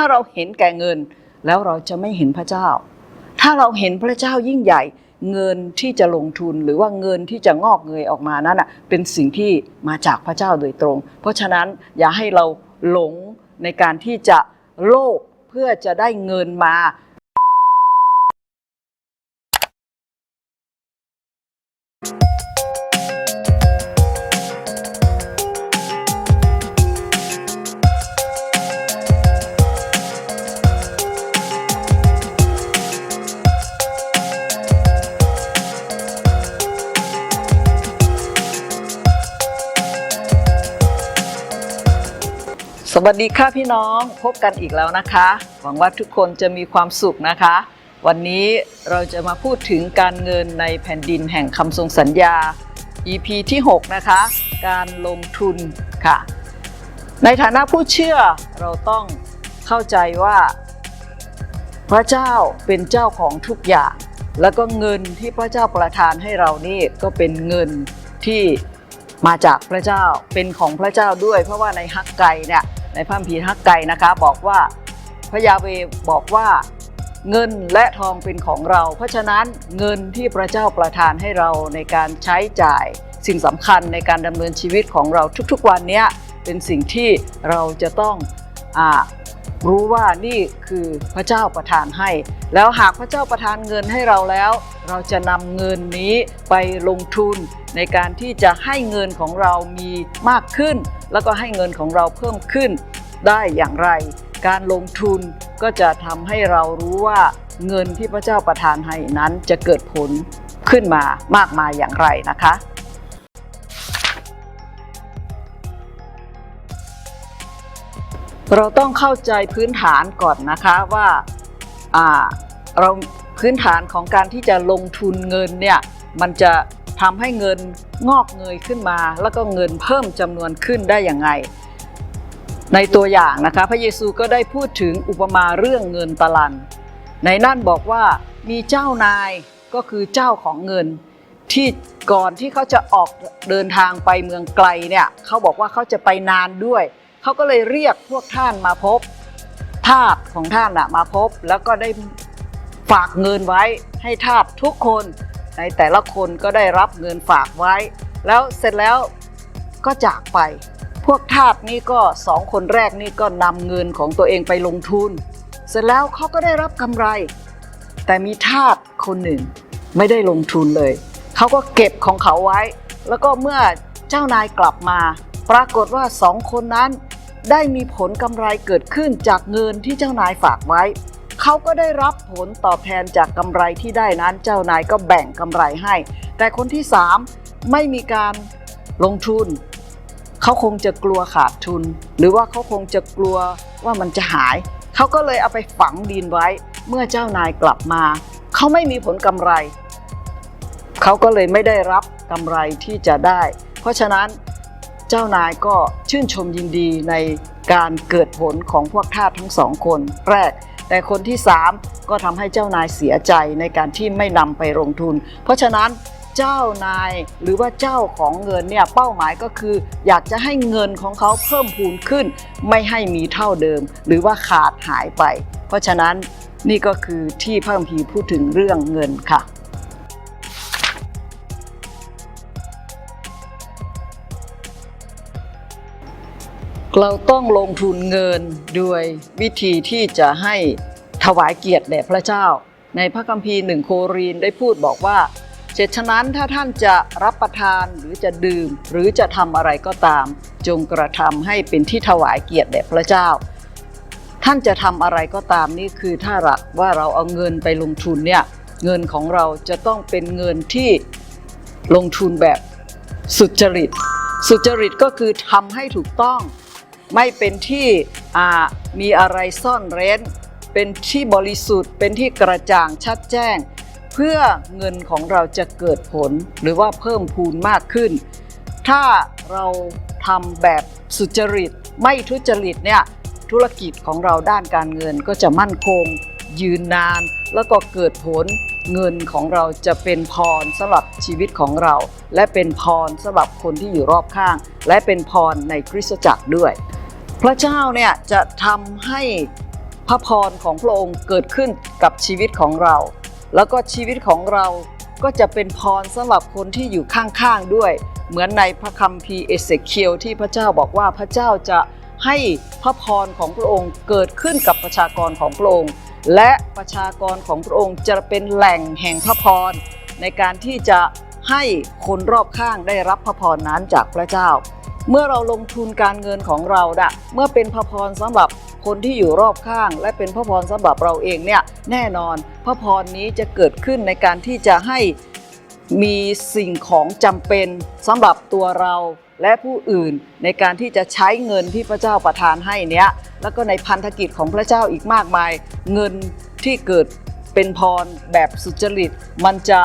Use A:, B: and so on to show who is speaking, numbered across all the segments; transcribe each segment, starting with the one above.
A: ถ้าเราเห็นแก่เงิน แล้วเราจะไม่เห็นพระเจ้า ถ้าเราเห็นพระเจ้ายิ่งใหญ่ เงินที่จะลงทุนหรือว่าเงินที่จะงอกเงยออกมานั้นอะเป็นสิ่งที่มาจากพระเจ้าโดยตรง เพราะฉะนั้นอย่าให้เราหลงในการที่จะโลภเพื่อจะได้เงินมา วัสดีค่ะพี่น้องพบกันอีกแล้วนะคะ หวังว่าทุกคนจะมีความสุขนะคะ วันนี้เราจะมาพูดถึงการเงินในแผ่นดินแห่งคำทรงสัญญา EP ที่ 6 นะคะ การลงทุนค่ะ ในฐานะผู้เชื่อเราต้องเข้าใจว่า พระเจ้าเป็นเจ้าของทุกอย่าง แล้วก็เงินที่พระเจ้าประทานให้เรานี่ก็เป็นเงินที่มาจากพระเจ้าเป็นของพระเจ้าด้วย เพราะว่าในฮักไกเนี่ย ในพระคัมภีร์ฮักไกนะคะบอกว่าพระยาเวบอกว่าเงินและทองเป็นของเรา เพราะฉะนั้นเงินที่พระเจ้าประทานให้เราในการใช้จ่าย สิ่งสำคัญในการดำเนินชีวิตของเราทุกๆวันเนี้ยเป็นสิ่งที่เราจะต้องอา รู้ว่านี่คือพระเจ้าประทานให้ แล้วหากพระเจ้าประทานเงินให้เราแล้ว เราจะนำเงินนี้ไปลงทุนในการที่จะให้เงินของเรามีมากขึ้น แล้วก็ให้เงินของเราเพิ่มขึ้นได้อย่างไร การลงทุนก็จะทำให้เรารู้ว่าเงินที่พระเจ้าประทานให้นั้นจะเกิดผลขึ้นมามากมายอย่างไรนะคะ เราต้องเข้าใจพื้นฐานก่อนนะคะว่าเราพื้นฐานของการที่จะลงทุนเงินเนี่ยมันจะทำให้เงินงอกเงยขึ้นมา แล้วก็เงินเพิ่มจำนวนขึ้นได้อย่างไงในตัวอย่างนะคะพระเยซูก็ได้พูดถึงอุปมาเรื่องเงินตะลัน ในนั่นบอกว่ามีเจ้านายก็คือเจ้าของเงิน ที่ก่อนที่เขาจะออกเดินทางไปเมืองไกลเนี่ยเขาบอกว่าเขาจะไปนานด้วย เขาก็เลยเรียกพวกท่านมาพบทาสของท่านอะมาพบ แล้วก็ได้ฝากเงินไว้ให้ทาสทุกคนในแต่ละคนก็ได้รับเงินฝากไว้ แล้วเสร็จแล้วก็จากไป พวกทาสนี่ก็สองคนแรกนี่ก็นำเงินของตัวเองไปลงทุน เสร็จแล้วเขาก็ได้รับกำไร แต่มีทาสคนหนึ่งไม่ได้ลงทุนเลยเขาก็เก็บของเขาไว้ แล้วก็เมื่อเจ้านายกลับมา ปรากฏว่าสองคนนั้น ได้มีผลกำไรเกิดขึ้นจากเงินที่เจ้านายฝากไว้ เขาก็ได้รับผลตอบแทนจากกำไรที่ได้นั้นเจ้านายก็แบ่งกำไรให้ แต่คนที่สามไม่มีการลงทุน เขาคงจะกลัวขาดทุน หรือว่าเขาคงจะกลัวว่ามันจะหาย เขาก็เลยเอาไปฝังดินไว้ เมื่อเจ้านายกลับมา เขาไม่มีผลกำไร เขาก็เลยไม่ได้รับกำไรที่จะได้ เพราะฉะนั้น เจ้านายก็ชื่นชมยินดีในการเกิดผลของพวกทาสทั้งสองคนแรก แต่คนที่สามก็ทำให้เจ้านายเสียใจในการที่ไม่นำไปลงทุน เพราะฉะนั้นเจ้านายหรือว่าเจ้าของเงินเนี่ยเป้าหมายก็คือ อยากจะให้เงินของเขาเพิ่มพูนขึ้น ไม่ให้มีเท่าเดิม หรือว่าขาดหายไป เพราะฉะนั้นนี่ก็คือที่พระคัมภีร์พูดถึงเรื่องเงินค่ะ เราต้องลงทุนเงินด้วยวิธีที่จะให้ถวายเกียรติแด่พระเจ้า ในพระคัมภีร์หนึ่งโครีนได้พูดบอกว่าเจฉะนั้นถ้าท่านจะรับประทานหรือจะดื่ม หรือจะทำอะไรก็ตาม จงกระทำให้เป็นที่ถวายเกียรติแด่พระเจ้า ท่านจะทำอะไรก็ตามนี่คือถ้าหลักว่าเราเอาเงินไปลงทุนเนี่ยเงินของเราจะต้องเป็นเงินที่ลงทุนแบบสุจริต สุจริตก็คือทำให้ถูกต้อง ไม่เป็นที่มีอะไรซ่อนเร้น เป็นที่บริสุทธิ์ เป็นที่กระจ่างชัดแจ้ง เพื่อเงินของเราจะเกิดผลหรือว่าเพิ่มพูนมากขึ้น ถ้าเราทำแบบสุจริต ไม่ทุจริตเนี่ยธุรกิจของเราด้านการเงินก็จะมั่นคง ยืนนาน แล้วก็เกิดผลเงินของเราจะเป็นพรสำหรับชีวิตของเรา และเป็นพรสำหรับคนที่อยู่รอบข้าง และเป็นพรในคริสตจักรด้วย พระเจ้าเนี่ยจะทำให้พระพรของพระองค์เกิดขึ้นกับชีวิตของเรา แล้วก็ชีวิตของเราก็จะเป็นพรสำหรับคนที่อยู่ข้างๆด้วย เหมือนในพระคัมภีร์เอเสเคียลที่พระเจ้าบอกว่าพระเจ้าจะให้พระพรของพระองค์เกิดขึ้นกับประชากรของพระองค์ และประชากรของพระองค์จะเป็นแหล่งแห่งพระพรในการที่จะให้คนรอบข้างได้รับพระพรนั้นจากพระเจ้า เมื่อเราลงทุนการเงินของเราดะเมื่อเป็นพระพรสำหรับคนที่อยู่รอบข้าง และเป็นพระพรสำหรับเราเองเนี่ยแน่นอนพระพรนี้จะเกิดขึ้นในการที่จะให้มีสิ่งของจำเป็นสำหรับตัวเราและผู้อื่นในการที่จะใช้เงินที่พระเจ้าประทานให้เนี้ยแล้วก็ในพันธกิจของพระเจ้าอีกมากมาย เงินที่เกิดเป็นพรแบบสุจริต มันจะ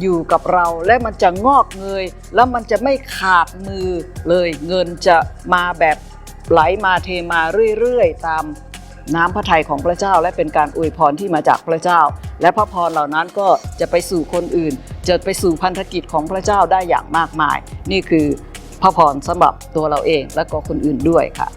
A: อยู่กับเราและมันจะงอกเงย แล้วมันจะไม่ขาดมือเลยเงินจะมาแบบไหลมาเทมาเรื่อยๆ ตามน้ำพระทัยของพระเจ้า และเป็นการอวยพรที่มาจากพระเจ้า และพระพรเหล่านั้นก็จะไปสู่คนอื่น จะไปสู่พันธกิจของพระเจ้าได้อย่างมากมาย นี่คือพระพรสำหรับตัวเราเองและก็คนอื่นด้วยค่ะ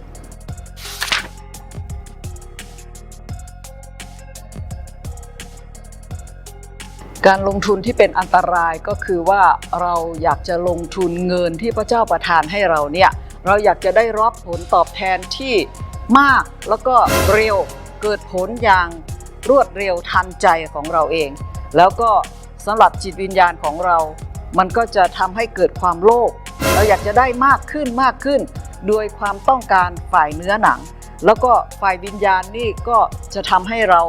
A: การลงทุนที่เป็นอันตรายก็คือว่าเราอยากจะลงทุนเงินที่พระเจ้าประทานให้เราเนี่ยเราอยากจะได้รับผลตอบแทนที่มากแล้วก็เร็วเกิดผลอย่างรวดเร็วทันใจของเราเอง แล้วก็สำหรับจิตวิญญาณของเรา มันก็จะทำให้เกิดความโลภเราอยากจะได้มากขึ้นมากขึ้น โดยความต้องการฝ่ายเนื้อหนัง แล้วก็ฝ่ายวิญญาณนี่ก็จะทำให้เรา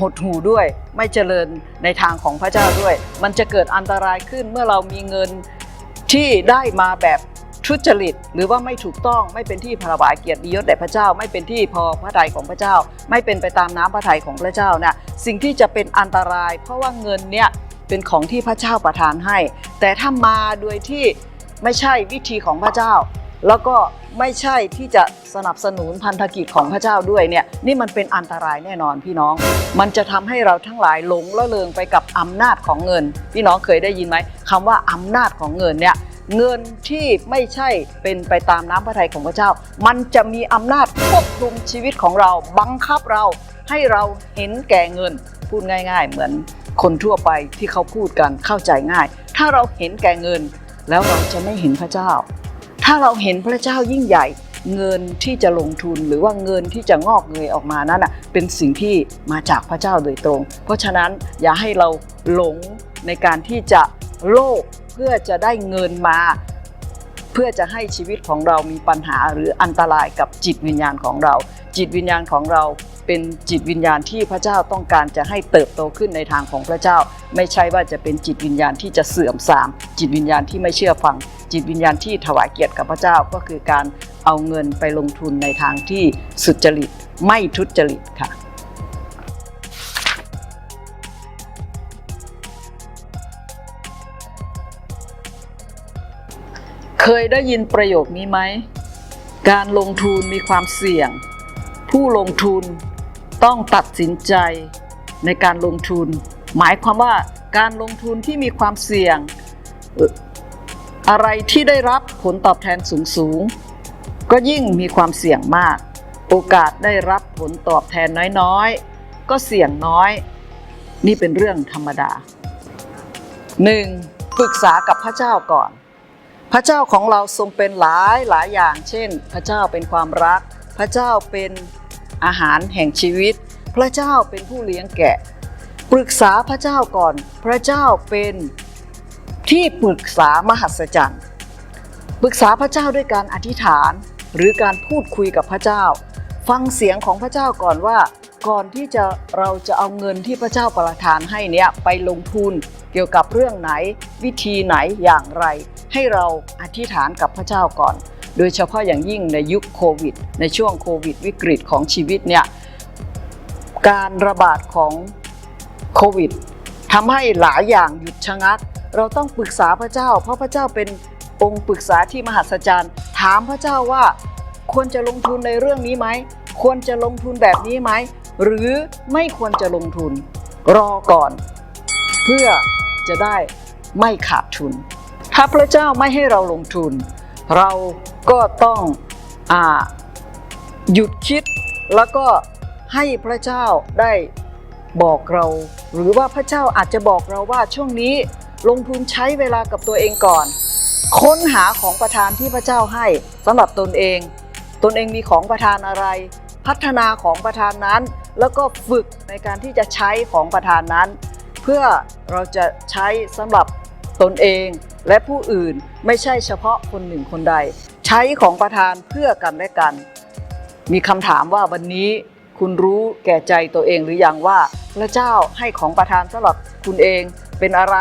A: หดหูด้วย ไม่เจริญในทางของพระเจ้าด้วย มันจะเกิดอันตรายขึ้นเมื่อเรามีเงินที่ได้มาแบบทุจริตหรือว่าไม่ถูกต้องไม่เป็นที่พระบายเกียรติยศแด่พระเจ้า ไม่เป็นที่พอพระทัยของพระเจ้า ไม่เป็นไปตามน้ำพระทัยของพระเจ้านะสิ่งที่จะเป็นอันตราย เพราะว่าเงินเนี่ยเป็นของที่พระเจ้าประทานให้ แต่ถ้ามาโดยที่ไม่ใช่วิธีของพระเจ้า แล้วก็ไม่ใช่ที่จะสนับสนุนพันธกิจของพระเจ้าด้วยเนี่ยนี่มันเป็นอันตรายแน่นอนพี่น้อง มันจะทำให้เราทั้งหลายหลงละเลงไปกับอำนาจของเงิน พี่น้องเคยได้ยินไหมคำว่าอำนาจของเงินเนี่ยเงินที่ไม่ใช่เป็นไปตามน้ำพระทัยของพระเจ้า มันจะมีอำนาจควบคุมชีวิตของเราบังคับเราให้เราเห็นแก่เงิน พูดง่าย ๆ เหมือนคนทั่วไปที่เขาพูดกันเข้าใจง่าย ถ้าเราเห็นแก่เงิน แล้วเราจะไม่เห็นพระเจ้า ถ้าเราเห็นพระเจ้ายิ่งใหญ่เงินที่จะลงทุนหรือว่าเงินที่จะงอกเงยออกมานั้นอะเป็นสิ่งที่มาจากพระเจ้าโดยตรง เพราะฉะนั้นอย่าให้เราหลงในการที่จะโลภเพื่อจะได้เงินมา เพื่อจะให้ชีวิตของเรามีปัญหาหรืออันตรายกับจิตวิญญาณของเรา จิตวิญญาณของเรา เป็นจิตวิญญาณที่พระเจ้าต้องการจะให้เติบโตขึ้นในทางของพระเจ้า ไม่ใช่ว่าจะเป็นจิตวิญญาณที่จะเสื่อมทราม จิตวิญญาณที่ไม่เชื่อฟัง จิตวิญญาณที่ถวายเกียรติกับพระเจ้าก็คือการเอาเงินไปลงทุนในทางที่สุจริตไม่ทุจริตค่ะเคยได้ยินประโยคนี้ไหม การลงทุนมีความเสี่ยง ผู้ลงทุน ต้องตัดสินใจในการลงทุน หมายความว่าการลงทุนที่มีความเสี่ยง อะไรที่ได้รับผลตอบแทนสูงสูงๆก็ยิ่งมีความเสี่ยงมาก โอกาสได้รับผลตอบแทนน้อยๆ ก็เสี่ยงน้อย นี่เป็นเรื่องธรรมดา 1. ปรึกษากับพระเจ้าก่อน พระเจ้าของเราทรงเป็นหลายหลายอย่าง เช่น พระเจ้าเป็นความรัก พระเจ้าเป็น อาหารแห่งชีวิต พระเจ้าเป็นผู้เลี้ยงแกะ ปรึกษาพระเจ้าก่อน พระเจ้าเป็นที่ปรึกษามหัศจรรย์ ปรึกษาพระเจ้าด้วยการอธิษฐานหรือการพูดคุยกับพระเจ้า ฟังเสียงของพระเจ้าก่อนว่า ก่อนที่จะเราจะเอาเงินที่พระเจ้าประทานให้เนี้ยไปลงทุนเกี่ยวกับเรื่องไหน วิธีไหนอย่างไร ให้เราอธิษฐานกับพระเจ้าก่อน โดยเฉพาะอย่างยิ่งในยุคโควิด ในช่วงโควิดวิกฤตของชีวิตเนี่ยการระบาดของโควิดทำให้หลายอย่างหยุดชะงัก เราต้องปรึกษาพระเจ้า เพราะพระเจ้าเป็นองค์ปรึกษาที่มหัศจรรย์ ถามพระเจ้าว่าควรจะลงทุนในเรื่องนี้ไหม ควรจะลงทุนแบบนี้ไหม หรือไม่ควรจะลงทุน รอก่อน เพื่อจะได้ไม่ขาดทุน ถ้าพระเจ้าไม่ให้เราลงทุน เรา ก็ต้องอหยุดคิดแล้วก็ให้พระเจ้าได้บอกเรา หรือว่าพระเจ้าอาจจะบอกเราว่าช่วงนี้ลงทุนใช้เวลากับตัวเองก่อน ค้นหาของประทานที่พระเจ้าให้สำหรับตนเอง ตนเองมีของประทานอะไร พัฒนาของประทานนั้น แล้วก็ฝึกในการที่จะใช้ของประทานนั้น เพื่อเราจะใช้สำหรับตนเองและผู้อื่นไม่ใช่เฉพาะคนหนึ่งคนใด ช้ของประทานเพื่อกันและกัน มีคำถามว่าวันนี้คุณรู้แก่ใจตัวเองหรือยังว่า พระเจ้าให้ของประทานสำหรับคุณเองเป็นอะไร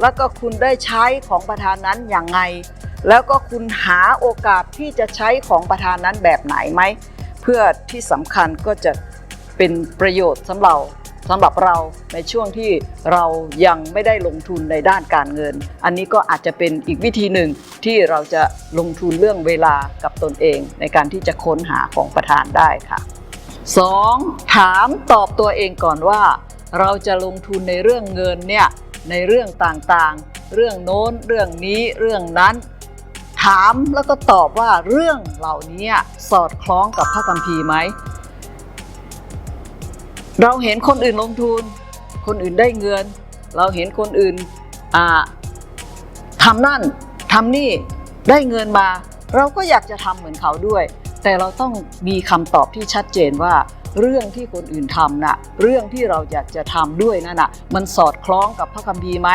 A: แล้วก็คุณได้ใช้ของประทานนั้นอย่างไง แล้วก็คุณหาโอกาสที่จะใช้ของประทานนั้นแบบไหนไหม เพื่อที่สำคัญก็จะเป็นประโยชน์สำหรับ สำหรับเราในช่วงที่เรายังไม่ได้ลงทุนในด้านการเงิน อันนี้ก็อาจจะเป็นอีกวิธีหนึ่งที่เราจะลงทุนเรื่องเวลากับตนเอง ในการที่จะค้นหาของประทานได้ค่ะ 2. ถามตอบตัวเองก่อนว่า เราจะลงทุนในเรื่องเงินเนี่ยในเรื่องต่างๆ เรื่องโน้น เรื่องนี้เรื่องนั้น ถามแล้วก็ตอบว่าเรื่องเหล่านี้สอดคล้องกับพระคัมภีร์ไหม เราเห็นคนอื่นลงทุน คนอื่นได้เงิน เราเห็นคนอื่นทำนั่นทำนี่ได้เงินมา เราก็อยากจะทำเหมือนเขาด้วย แต่เราต้องมีคำตอบที่ชัดเจนว่า เรื่องที่คนอื่นทำน่ะเรื่องที่เราอยากจะทำด้วยนั่นน่ะมันสอดคล้องกับพระคัมภีร์ไหม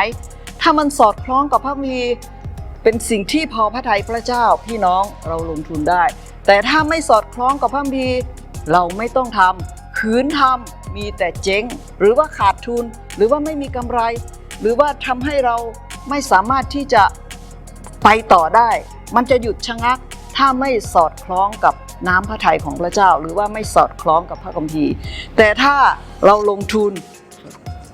A: ถ้ามันสอดคล้องกับพระคัมภีร์เป็นสิ่งที่พอพระทัยพระเจ้าพี่น้องเราลงทุนได้ แต่ถ้าไม่สอดคล้องกับพระคัมภีร์เราไม่ต้องทำขืนทำ มีแต่เจ๊ง หรือว่าขาดทุน หรือว่าไม่มีกำไร หรือว่าทำให้เราไม่สามารถที่จะไปต่อได้ มันจะหยุดชะงัก ถ้าไม่สอดคล้องกับน้ำพระทัยของพระเจ้า หรือว่าไม่สอดคล้องกับพระคัมภีร์ แต่ถ้าเราลงทุน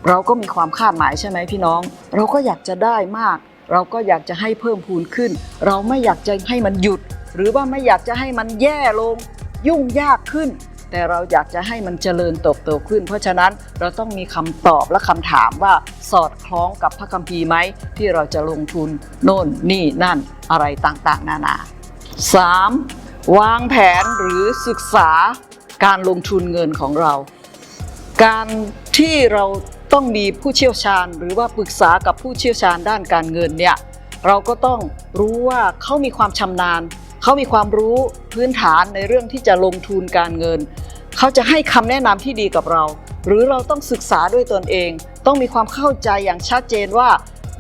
A: เราก็มีความคาดหมายใช่ไหมพี่น้อง เราก็อยากจะได้มาก เราก็อยากจะให้เพิ่มพูนขึ้น เราไม่อยากจะให้มันหยุด หรือว่าไม่อยากจะให้มันแย่ลง ยุ่งยากขึ้น แต่เราอยากจะให้มันเจริญเติบโตขึ้น เพราะฉะนั้นเราต้องมีคำตอบและคำถามว่าสอดคล้องกับพระคัมภีร์ไหมที่เราจะลงทุนโน่นนี่นั่นอะไรต่างๆ นานา 3. วางแผนหรือศึกษาการลงทุนเงินของเรา การที่เราต้องมีผู้เชี่ยวชาญ หรือว่าปรึกษากับผู้เชี่ยวชาญด้านการเงินเนี่ยเราก็ต้องรู้ว่าเขามีความชำนาญ เขามีความรู้พื้นฐานในเรื่องที่จะลงทุนการเงิน เขาจะให้คำแนะนำที่ดีกับเรา หรือเราต้องศึกษาด้วยตนเอง ต้องมีความเข้าใจอย่างชัดเจนว่า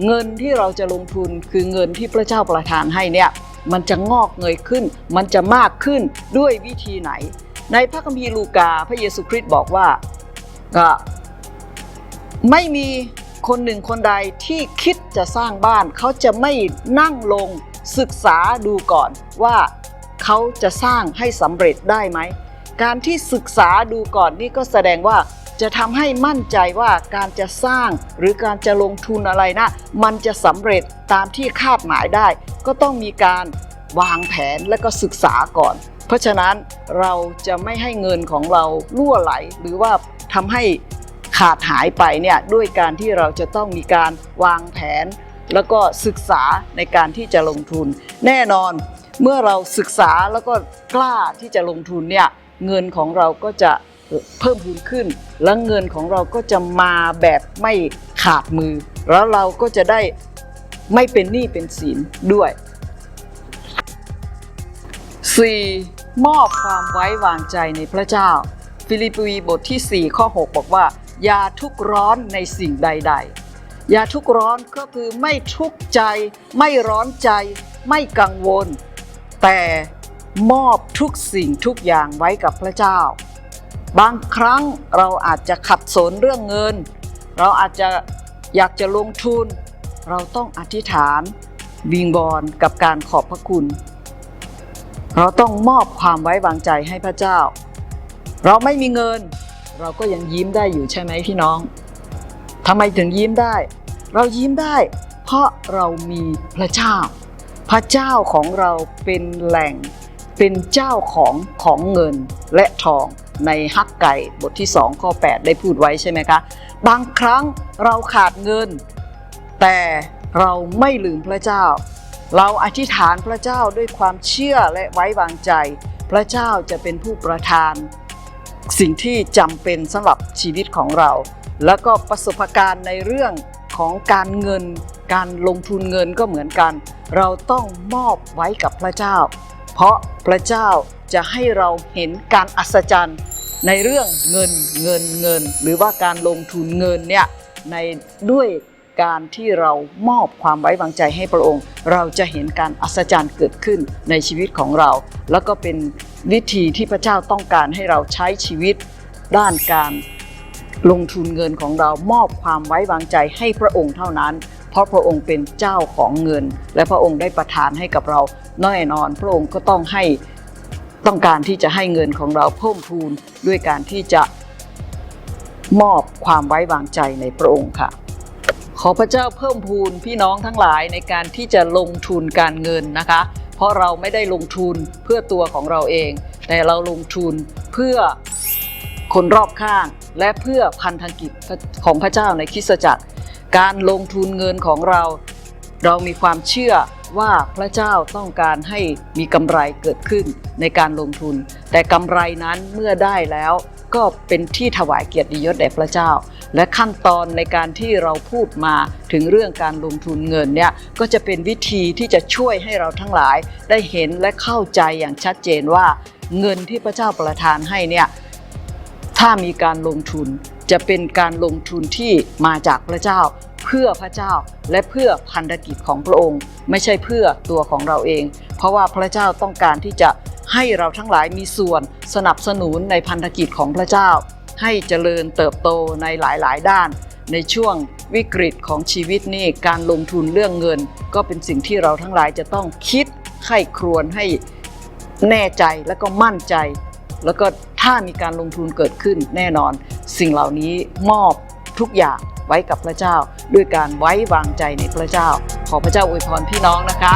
A: เงินที่เราจะลงทุนคือเงินที่พระเจ้าประทานให้เนี่ยมันจะงอกเงยขึ้น มันจะมากขึ้นด้วยวิธีไหน ในพระคัมภีร์ลูกาพระเยซูคริสต์บอกว่าก็ไม่มีคนหนึ่งคนใดที่คิดจะสร้างบ้าน เขาจะไม่นั่งลง ศึกษาดูก่อนว่าเขาจะสร้างให้สำเร็จได้ไหม การที่ศึกษาดูก่อนนี่ก็แสดงว่าจะทำให้มั่นใจว่าการจะสร้างหรือการจะลงทุนอะไรนะ มันจะสำเร็จตามที่คาดหมายได้ ก็ต้องมีการวางแผนและก็ศึกษาก่อน เพราะฉะนั้นเราจะไม่ให้เงินของเราล่วไหล หรือว่าทำให้ขาดหายไปเนี่ยด้วยการที่เราจะต้องมีการวางแผน แล้วก็ศึกษาในการที่จะลงทุน แน่นอนเมื่อเราศึกษาแล้วก็กล้าที่จะลงทุนเนี่ยเงินของเราก็จะเพิ่มพูนขึ้น และเงินของเราก็จะมาแบบไม่ขาดมือ แล้วเราก็จะได้ไม่เป็นหนี้เป็นสินด้วย 4. มอบความไว้วางใจในพระเจ้า ฟิลิปปีบทที่ 4 ข้อ 6 บอกว่า อย่าทุกร้อนในสิ่งใด ๆ อย่าทุกข์ร้อนก็คือไม่ทุกข์ใจ ไม่ร้อนใจ ไม่กังวล แต่มอบทุกสิ่งทุกอย่างไว้กับพระเจ้า บางครั้งเราอาจจะขัดสนเรื่องเงิน เราอาจจะอยากจะลงทุน เราต้องอธิษฐานวิงบอลกับการขอบพระคุณ เราต้องมอบความไว้วางใจให้พระเจ้า เราไม่มีเงิน เราก็ยังยิ้มได้อยู่ใช่ไหมพี่น้องทำไมถึงยิ้มได้ เรายิ้มได้ เพราะเรามีพระเจ้า พระเจ้าของเราเป็นแหล่ง เป็นเจ้าของของเงินและทองในฮักไก่บทที่2ข้อ8ได้พูดไว้ใช่ไหมคะ บางครั้งเราขาดเงิน แต่เราไม่ลืมพระเจ้า เราอธิษฐานพระเจ้าด้วยความเชื่อและไว้วางใจ พระเจ้าจะเป็นผู้ประทาน สิ่งที่จำเป็นสำหรับชีวิตของเรา แล้วก็ประสบการณ์ในเรื่อง ของการเงิน การลงทุนเงินก็เหมือนกัน เราต้องมอบไว้กับพระเจ้า เพราะพระเจ้าจะให้เราเห็นการอัศจรรย์ในเรื่องเงินเงินเงิน หรือว่าการลงทุนเงินเนี่ยในด้วยการที่เรามอบความไว้วางใจให้พระองค์ เราจะเห็นการอัศจรรย์เกิดขึ้นในชีวิตของเรา แล้วก็เป็นวิธีที่พระเจ้าต้องการให้เราใช้ชีวิตด้านการ ลงทุนเงินของเรามอบความไว้วางใจให้พระองค์เท่านั้น เพราะพระองค์เป็นเจ้าของเงิน และพระองค์ได้ประทานให้กับเราแน่นอน พระองค์ก็ต้องให้ต้องการที่จะให้เงินของเราเพิ่มพูนด้วยการที่จะมอบความไว้วางใจในพระองค์ค่ะ ขอพระเจ้าเพิ่มพูนพี่น้องทั้งหลายในการที่จะลงทุนการเงินนะคะ เพราะเราไม่ได้ลงทุนเพื่อตัวของเราเอง แต่เราลงทุนเพื่อ คนรอบข้าง และเพื่อพันธกิจของพระเจ้าในคริสตจักร การลงทุนเงินของเรา เรามีความเชื่อว่าพระเจ้าต้องการให้มีกำไรเกิดขึ้นในการลงทุน แต่กำไรนั้นเมื่อได้แล้วก็เป็นที่ถวายเกียรติยศแด่พระเจ้า และขั้นตอนในการที่เราพูดมาถึงเรื่องการลงทุนเงินเนี่ยก็จะเป็นวิธีที่จะช่วยให้เราทั้งหลายได้เห็นและเข้าใจอย่างชัดเจนว่า เงินที่พระเจ้าประทานให้เนี่ย ถ้ามีการลงทุนจะเป็นการลงทุนที่มาจากพระเจ้า เพื่อพระเจ้าและเพื่อพันธกิจของพระองค์ ไม่ใช่เพื่อตัวของเราเอง เพราะว่าพระเจ้าต้องการที่จะให้เราทั้งหลายมีส่วนสนับสนุนในพันธกิจของพระเจ้า ให้เจริญเติบโตในหลายๆ ด้าน ในช่วงวิกฤตของชีวิตนี่การลงทุนเรื่องเงิน ก็เป็นสิ่งที่เราทั้งหลายจะต้องคิดให้ครวญให้แน่ใจและก็มั่นใจ แล้วก็ ถ้ามีการลงทุนเกิดขึ้นแน่นอน สิ่งเหล่านี้มอบทุกอย่างไว้กับพระเจ้า ด้วยการไว้วางใจในพระเจ้า ขอพระเจ้าอวยพรพี่น้องนะคะ